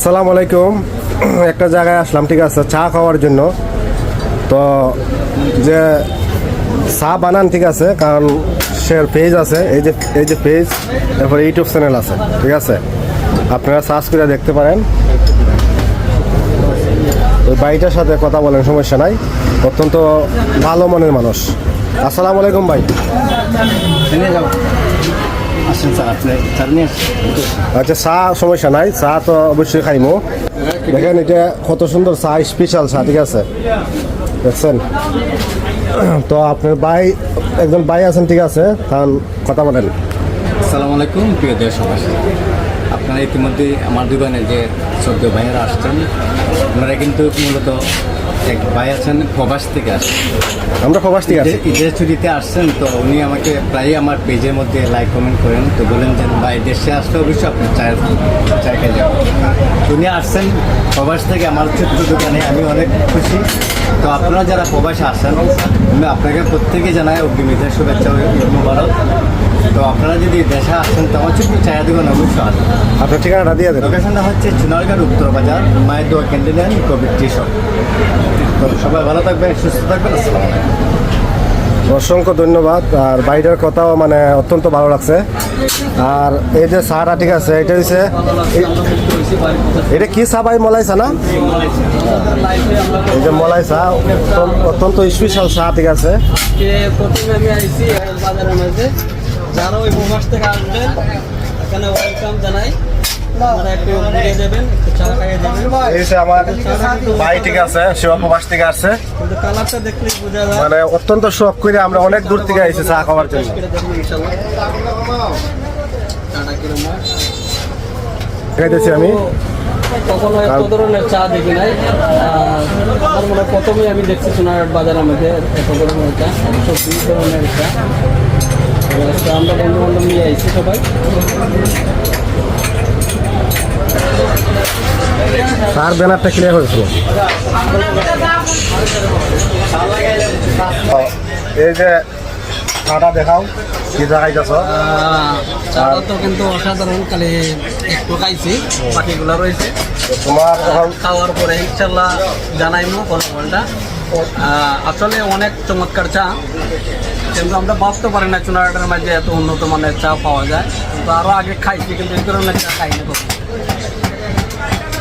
আসসালামু আলাইকুম। একটা জায়গায় আসলাম, ঠিক আছে? চা খাওয়ার জন্য। তো যে চা বানান, ঠিক আছে? কারণ সে পেজ আছে, এই যে এই যে পেজ তারপরে ইউটিউব চ্যানেল আছে, ঠিক আছে? আপনারা সার্চ করে দেখতে পারেন। ওই বাড়িটার সাথে কথা বলেন, সমস্যা নাই। অত্যন্ত ভালো মনের মানুষ। আসসালামু আলাইকুম ভাই। আসেন স্যার আপনি স্যার নিয়ে আচ্ছা চা সমস্যা নাই চা তো অবশ্যই খাইমো। দেখেন এটা কত সুন্দর চা স্পেশাল চা ঠিক আছে? দেখছেন? তো আপনার ভাই একজন ভাই আছেন ঠিক আছে? তাহলে কথা বলেন। আসসালামু আলাইকুম প্রিয় দেশবাসী। আপনারা ইতিমধ্যে আমার দোকানে যে সদ্য ভাইয়েরা আসছেন ওনারা কিন্তু মূলত এক ভাই আছেন প্রবাস থেকে আসছেন। আমরা প্রবাস থেকে আছে ঈদের- ছুটিতে আসছেন তো উনি আমাকে প্রায়ই আমার পেজের মধ্যে লাইক কমেন্ট করেন তো বলেন যে ভাই দেশে আসলে অবশ্যই আপনি চায়ের চায় খেয়ে যাবেন। তো উনি আসছেন প্রবাস থেকে আমার ছোট্ট দোকানে আমি অনেক খুশি। তো আপনারা যারা প্রবাসে আসেন আমি আপনাকে প্রত্যেকে জানাই অগ্নিমিতের শুভেচ্ছা মুবারক। তো আপনারা যদি দেশে আসেন তো আমার ছোট্ট চায়ের দোকান অবশ্যই আপনার ঠিকানাটা দিয়ে দেন। লোকেশনটা হচ্ছে চুনারঘাট উত্তর বাজার মায়ের দোয়া কোভিড টি শপ। তো সবাই ভালো থাকবেন সুস্থ থাকবেন আসসালামু আলাইকুম। অসংখ্য ধন্যবাদ। আর বাইরের কথাও মানে অত্যন্ত ভালো লাগছে। আর এই যে চাটা ঠিক আছে এটা হচ্ছে এটা কি চা ভাই মলাই চা না? এই যে মলাই চা অত্যন্ত- অত্যন্ত স্পেশাল চা ঠিক আছে। যারা ওই প্রবাস থেকে আসবেন এখানে ওয়েলকাম জানাই। মানে অত্যন্ত শখ করে আমরা অনেক দূর থেকে আইছি চা খাওয়ার জন্য। আমি। কখনো এত ধরনের চা দেখি নাই। আমার মনে প্রথমেই আমি দেখছি বাজারের মধ্যে এত ধরনের চা ধরনের চা। আমরা বন্ধু বান্ধব নিয়ে আইছি সবাই। তার ব্যানারটা ক্লিয়ার হয়েছিল এই যে চাটা দেখাও কি দেখাইতেছ? আহ, চাটা তো কিন্তু অসাধারণ খালি একটু খাইছি বাকিগুলো রয়েছে। তোমার খাওয়ার পরে ইনশাল্লাহ জানাইমো ফলাফলটা। আহ, আসলে অনেক চমৎকার চা কিন্তু আমরা ভাবতে পারি না চুনারহাটের মাঝে এত উন্নত মানের চা পাওয়া যায়। কিন্তু আরও আগে খাইছি কিন্তু এই ধরনের চা খাই না কখনো।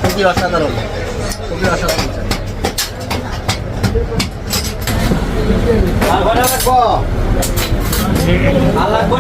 খুবই অসাধারণ খুবই অসাধারণ চা। আর লাগবো